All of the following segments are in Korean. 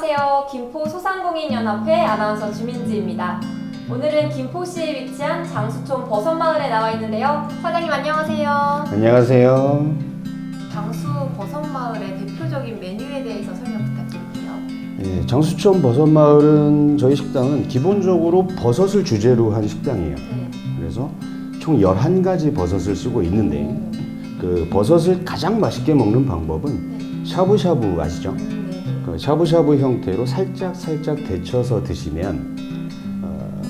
안녕하세요. 김포 소상공인연합회 아나운서 주민지입니다. 오늘은 김포시에 위치한 장수촌 버섯마을에 나와 있는데요. 사장님 안녕하세요. 안녕하세요. 장수 버섯마을의 대표적인 메뉴에 대해서 설명 부탁드릴게요. 예, 장수촌 버섯마을은 저희 식당은 기본적으로 버섯을 주제로 한 식당이에요. 네. 그래서 총 11가지 버섯을 쓰고 있는데 그 버섯을 가장 맛있게 먹는 방법은 네. 샤브샤브 아시죠? 그 샤브샤브 형태로 살짝 살짝 데쳐서 드시면 어,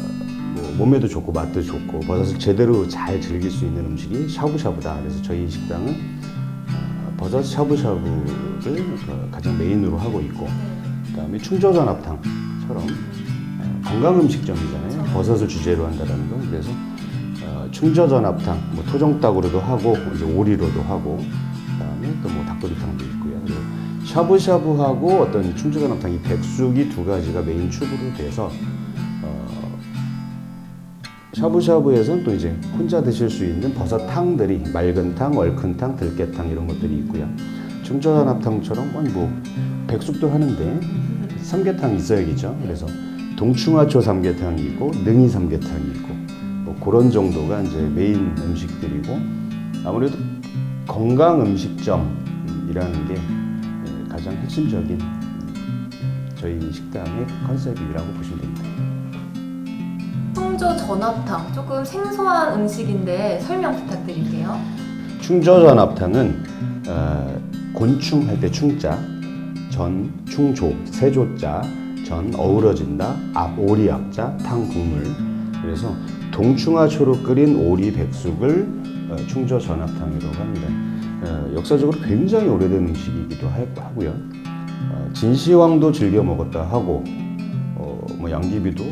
뭐 몸에도 좋고 맛도 좋고 버섯을 제대로 잘 즐길 수 있는 음식이 샤브샤브다. 그래서 저희 식당은 어, 버섯 샤브샤브를 그 가장 메인으로 하고 있고 네. 그다음에 충저전합탕처럼 어, 건강 음식점이잖아요. 버섯을 주제로 한다는 건 그래서 어, 충저전합탕, 뭐 토종닭으로도 하고 이제 오리로도 하고 그다음에 또 뭐 닭도리탕도 있고요. 샤브샤브하고 어떤 충저전합탕 이 백숙이 두 가지가 메인 축으로 돼서 어, 샤브샤브에서는 또 이제 혼자 드실 수 있는 버섯탕들이 맑은탕, 얼큰탕, 들깨탕 이런 것들이 있고요. 충저전합탕처럼 아니 뭐 백숙도 하는데 삼계탕 있어야겠죠. 그래서 동충하초 삼계탕이 있고 능이 삼계탕이 있고 뭐 그런 정도가 이제 메인 음식들이고 아무래도 건강 음식점이라는 게 예, 가장 핵심적인 저희 식당의 컨셉이라고 보시면 됩니다. 충조 전합탕 조금 생소한 음식인데 설명 부탁드릴게요. 충저전합탕은 어, 곤충 할 때 충자, 전 충조, 세조자, 전 어우러진다, 앞 오리 앞자, 탕 국물. 그래서 동충하초로 끓인 오리 백숙을 어, 충저전합탕이라고 합니다. 어, 역사적으로 굉장히 오래된 음식이기도 하- 하고요. 어, 진시황도 즐겨 먹었다 하고 어, 뭐 양귀비도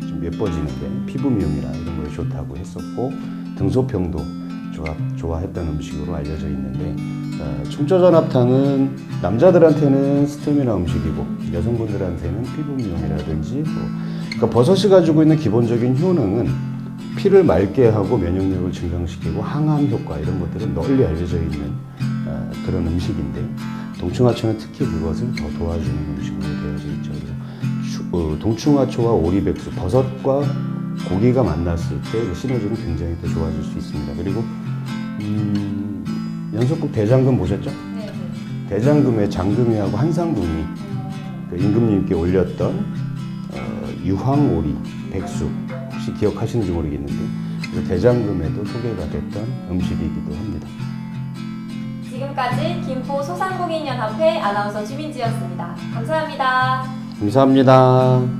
좀 예뻐지는데 피부 미용이나 이런 거에 좋다고 했었고 등소평도 좋아, 좋아했던 음식으로 알려져 있는데 어, 충저전합탕은 남자들한테는 스테미나 음식이고 여성분들한테는 피부 미용이라든지 뭐, 그러니까 버섯이 가지고 있는 기본적인 효능은 피를 맑게 하고 면역력을 증강시키고 항암 효과 이런 것들은 널리 알려져 있는 어, 그런 음식인데 동충하초는 특히 그것을 더 도와주는 음식으로 되어져 있죠. 어, 동충하초와 오리백숙, 버섯과 고기가 만났을 때 그 시너지는 굉장히 더 좋아질 수 있습니다. 그리고 음, 연속국 대장금 보셨죠? 네. 네. 대장금의 장금이하고 한상궁이 그 임금님께 올렸던 어, 유황오리 백숙 혹시 기억하시는지 모르겠는데 그 대장금에도 소개가 됐던 음식이기도 합니다. 지금까지 김포 소상공인연합회 아나운서 주민지였습니다. 감사합니다. 감사합니다.